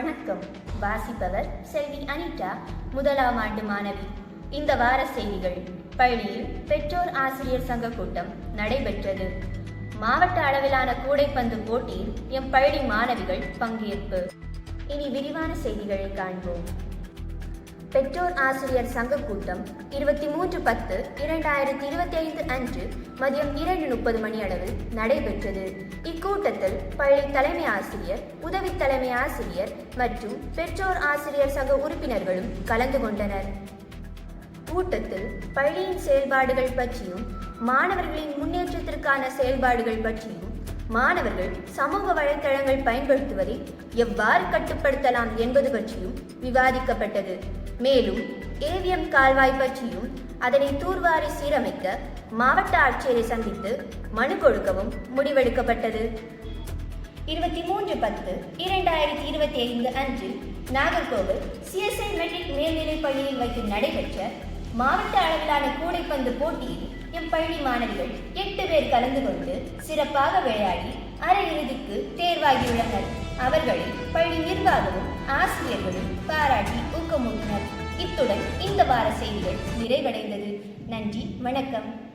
வணக்கம். வாசிப்பவர் செல்வி அனிதா முதலாம் ஆண்டு மாணவி. இந்த வார செய்திகள். பள்ளியில் பெற்றோர் ஆசிரியர் சங்க கூட்டம் நடைபெற்றது. மாவட்ட அளவிலான கூடைப்பந்து போட்டியில் எம் பள்ளி மாணவிகள் பங்கேற்பு. இனி விரிவான செய்திகளை காண்போம். பெற்றோர் ஆசிரியர் சங்க கூட்டம் இருபத்தி மூன்று பத்து இரண்டாயிரத்தி இருபத்தி ஐந்து அன்று மதியம் இரண்டு முப்பது மணி அளவில் நடைபெற்றது. இக்கூட்டத்தில் பள்ளி தலைமை ஆசிரியர் உதவி தலைமை ஆசிரியர் மற்றும் பெற்றோர் ஆசிரியர் சங்க உறுப்பினர்களும் கலந்து கொண்டனர். கூட்டத்தில் பள்ளியின் செயல்பாடுகள் பற்றியும் மாணவர்களின் முன்னேற்றத்திற்கான செயல்பாடுகள் பற்றியும் மாணவர்கள் சமூக வலைத்தளங்கள் பயன்படுத்துவதை எவ்வாறு கட்டுப்படுத்தலாம் என்பது பற்றியும் விவாதிக்கப்பட்டது. மேலும் ஏவிஎம் கால்வாய் பற்றியும் அதனை தூர்வாரி சீரமைக்க மாவட்ட ஆட்சியரை சந்தித்து மனு கொடுக்கவும் முடிவெடுக்கப்பட்டது. இருபத்தி மூன்று பத்து இரண்டாயிரத்தி இருபத்தி ஐந்து அன்று நாகர்கோவில் சிஎஸ்ஐ மெட்ரிக் மேல்நிலைப் பள்ளியில் வைத்து நடைபெற்ற மாவட்ட அளவிலான கூடைப்பந்து போட்டியில் எம் பள்ளி மாணவிகள் எட்டு பேர் கலந்து கொண்டு சிறப்பாக விளையாடி அரையிறுதிக்கு தேர்வாகியுள்ளனர். அவர்களை பள்ளி நிர்வாகமும் ஆசிரியர்களும் பாராட்டி இத்துடன் இந்த வார செய்திகள் நிறைவடைந்தது. நன்றி வணக்கம்.